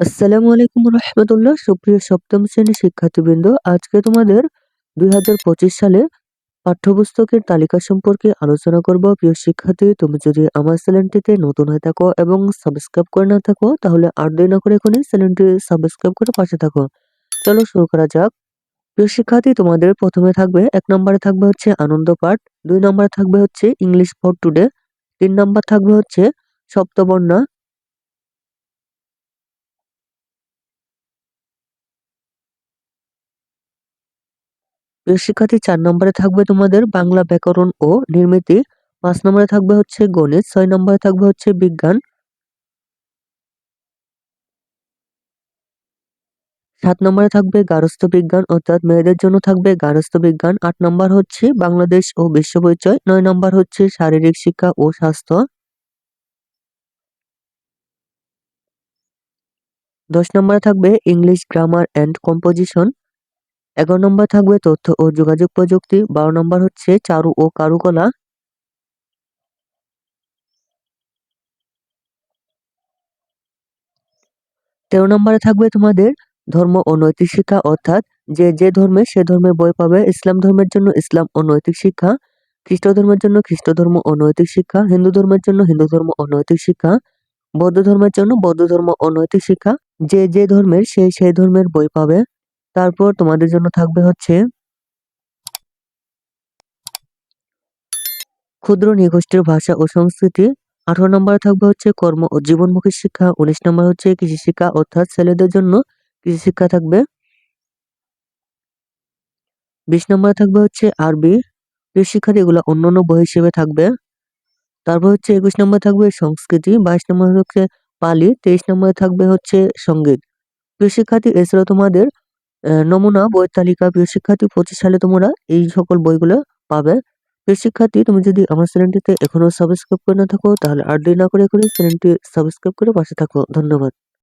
আসসালামু আলাইকুম রহমতুল্লাহ, সুপ্রিয় সপ্তম শ্রেণির শিক্ষার্থীবৃন্দ। আজকে তোমাদের দুই হাজার পঁচিশ সালে পাঠ্যপুস্তকের তালিকা সম্পর্কে আলোচনা করব। প্রিয় শিক্ষার্থী, তুমি যদি আমার চ্যানেলটিতে নতুন হয়ে থাকো এবং সাবস্ক্রাইব করে না থাকো, তাহলে আর দেরি না করে এখনই চ্যানেলটি সাবস্ক্রাইব করে পাশে থাকো। চলো শুরু করা যাক। প্রিয় শিক্ষার্থী, তোমাদের প্রথমে থাকবে, এক নম্বরে থাকবে হচ্ছে আনন্দ পাঠ, দুই নম্বরে থাকবে হচ্ছে ইংলিশ ফর টুডে, তিন নম্বর থাকবে হচ্ছে সপ্তবর্ণা শিক্ষার্থী চার নম্বরে থাকবে তোমাদের বাংলা ব্যাকরণ ও নির্মিতি। পাঁচ নম্বরে থাকবে হচ্ছে গণিত, ছয় নম্বরে থাকবে হচ্ছে বিজ্ঞান। সাত নম্বরে থাকবে গারস্থ বিজ্ঞান, অর্থাৎ মেয়েদের জন্য থাকবে গারস্থ বিজ্ঞান। আট নম্বর হচ্ছে বাংলাদেশ ও বিশ্ব পরিচয়, নয় নম্বর হচ্ছে শারীরিক শিক্ষা ও স্বাস্থ্য। দশ নম্বরে থাকবে ইংলিশ গ্রামার অ্যান্ড কম্পোজিশন। এগারো নম্বর থাকবে তথ্য ও যোগাযোগ প্রযুক্তি, বারো নম্বর হচ্ছে চারু ও কারুকলা। তেরো নম্বরে থাকবে তোমাদের ধর্ম ও নৈতিক শিক্ষা, অর্থাৎ যে যে ধর্মে সে ধর্মে বই পাবে। ইসলাম ধর্মের জন্য ইসলাম ও নৈতিক শিক্ষা, খ্রিস্ট ধর্মের জন্য খ্রিস্ট ধর্ম ও নৈতিক শিক্ষা, হিন্দু ধর্মের জন্য হিন্দু ধর্ম ও নৈতিক শিক্ষা, বৌদ্ধ ধর্মের জন্য বৌদ্ধ ধর্ম ও নৈতিক শিক্ষা। যে যে ধর্মের সে সেই ধর্মের বই পাবে। তারপর তোমাদের জন্য থাকবে হচ্ছে ক্ষুদ্র নিগোষ্ঠীর ভাষা ও সংস্কৃতি। আঠারো নম্বরে থাকবে হচ্ছে কর্ম ও জীবনমুখী শিক্ষা। উনিশ নম্বর হচ্ছে কৃষি শিক্ষা, অর্থাৎ ছেলেদের জন্য কৃষি শিক্ষা থাকবে। বিশ নম্বরে থাকবে হচ্ছে আরবি। কৃষি শিক্ষার্থী এগুলো অন্যান্য বই হিসেবে থাকবে। তারপর হচ্ছে একুশ নম্বরে থাকবে সংস্কৃতি। বাইশ নম্বর হচ্ছে পালি। তেইশ নম্বরে থাকবে হচ্ছে সংগীত। প্রিয় এছাড়াও তোমাদের নমুনা, বইয়ের তালিকা, প্রিয় শিক্ষার্থী, পঁচিশ সালে তোমরা এই সকল বইগুলো পাবে। প্রিয় শিক্ষার্থী, তুমি যদি আমার চ্যানেলটিতে এখনও সাবস্ক্রাইব করে না থাকো, তাহলে আর দেরি না করে এখনই চ্যানেলটি সাবস্ক্রাইব করে পাশে থাকো। ধন্যবাদ।